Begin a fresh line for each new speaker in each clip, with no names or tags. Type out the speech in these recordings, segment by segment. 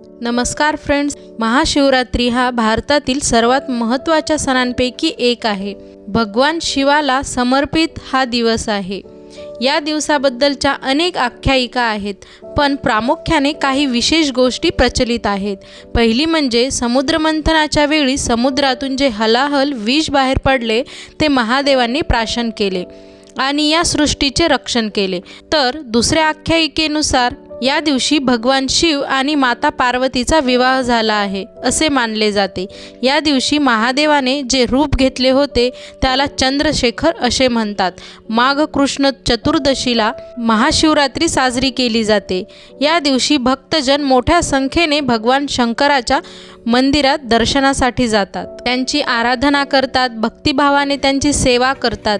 नमस्कार फ्रेंड्स महाशिवरात्री हा भारतातील सर्वात महत्त्वाच्या सणांपैकी एक आहे. भगवान शिवाला समर्पित हा दिवस आहे. या दिवसाबद्दलच्या अनेक आख्यायिका आहेत पण प्रामुख्याने काही विशेष गोष्टी प्रचलित आहेत. पहिली म्हणजे समुद्रमंथनाच्या वेळी समुद्रातून जे हलाहल विष बाहेर पडले ते महादेवांनी प्राशन केले आणि या सृष्टीचे रक्षण केले. तर दुसऱ्या आख्यायिकेनुसार या दिवशी भगवान शिव आणि माता पार्वतीचा विवाह झाला आहे असे मानले जाते. या दिवशी महादेवाने जे रूप घेतले होते त्याला चंद्रशेखर असे म्हणतात. माघ कृष्ण चतुर्दशीला महाशिवरात्री साजरी केली जाते. या दिवशी भक्तजन मोठ्या संख्येने भगवान शंकराच्या मंदिरात दर्शनासाठी जातात. त्यांची आराधना करतात भक्तिभावाने त्यांची सेवा करतात.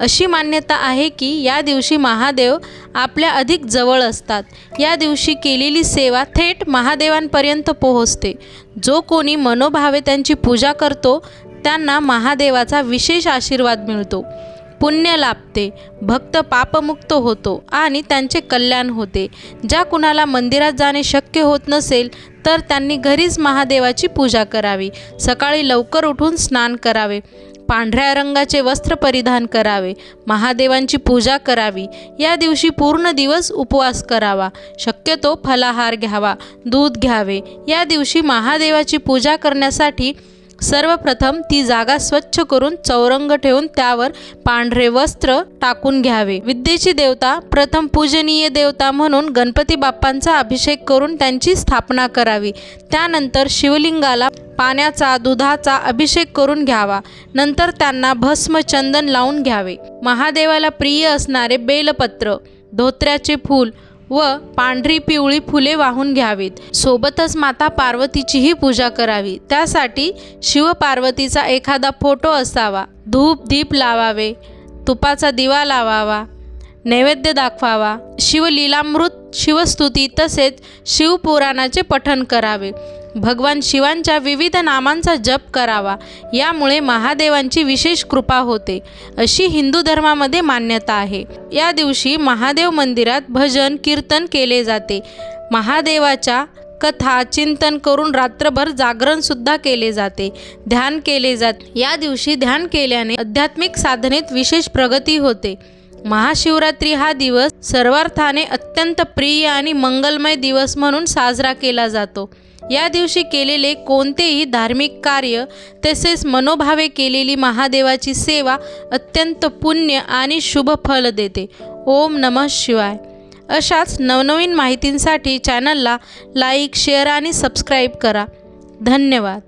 अशी मान्यता आहे की या दिवशी महादेव आपल्या अधिक जवळ असतात. या दिवशी केलेली सेवा थेट महादेवांपर्यंत पोहोचते. जो कोणी मनोभावे त्यांची पूजा करतो त्यांना महादेवाचा विशेष आशीर्वाद मिळतो. पुण्य लाभते भक्त पापमुक्त होतो आणि त्यांचे कल्याण होते. ज्या कुणाला मंदिरात जाणे शक्य होत नसेल तर त्यांनी घरीच महादेवाची पूजा करावी. सकाळी लवकर उठून स्नान करावे. पांढऱ्या रंगाचे वस्त्र परिधान करावे महादेवांची पूजा करावी या दिवशी पूर्ण दिवस उपवास करावा. शक्यतो फलाहार घ्यावा दूध घ्यावे. या दिवशी महादेवाची पूजा करण्यासाठी सर्वप्रथम ती जागा स्वच्छ करून चौरंग ठेवून त्यावर पांढरे वस्त्र टाकून घ्यावे. विद्येची देवता प्रथम पूजनीय देवता म्हणून गणपती बाप्पांचा अभिषेक करून त्यांची स्थापना करावी. त्यानंतर शिवलिंगाला पाण्याचा दुधाचा अभिषेक करून घ्यावा. नंतर त्यांना भस्म चंदन लावून घ्यावे. महादेवाला प्रिय असणारे बेलपत्र धोत्र्याचे फूल व पांढरी पिवळी फुले वाहून घ्यावीत. सोबतच माता पार्वतीचीही पूजा करावी. त्यासाठी शिवपार्वतीचा एखादा फोटो असावा. धूप दीप लावावे तुपाचा दिवा लावावा नैवेद्य दाखवावा शिवलीलामृत शिवस्तुती तसेच शिवपुराणाचे पठण करावे. भगवान शिवांच्या विविध नामांचा जप करावा. यामुळे महादेवांची विशेष कृपा होते. अशी हिंदू धर्मामध्ये मान्यता आहे. या दिवशी महादेव मंदिरात भजन कीर्तन केले जाते. महादेवाच्या कथा चिंतन करून रात्रभर जागरणसुद्धा केले जाते. ध्यान केले जात या दिवशी ध्यान केल्याने आध्यात्मिक साधनेत विशेष प्रगती होते. महाशिवरात्री हा दिवस सर्वार्थाने अत्यंत प्रिय आणि मंगलमय दिवस म्हणून साजरा केला जातो. या दिवशी केलेले कोणतेही धार्मिक कार्य तसेच मनोभावे केलेली महादेवाची सेवा अत्यंत पुण्य आणि शुभ फल देते. ओम नमः शिवाय. अशाच नवनवीन माहितींसाठी चॅनलला लाईक शेअर आणि सबस्क्राईब करा. धन्यवाद.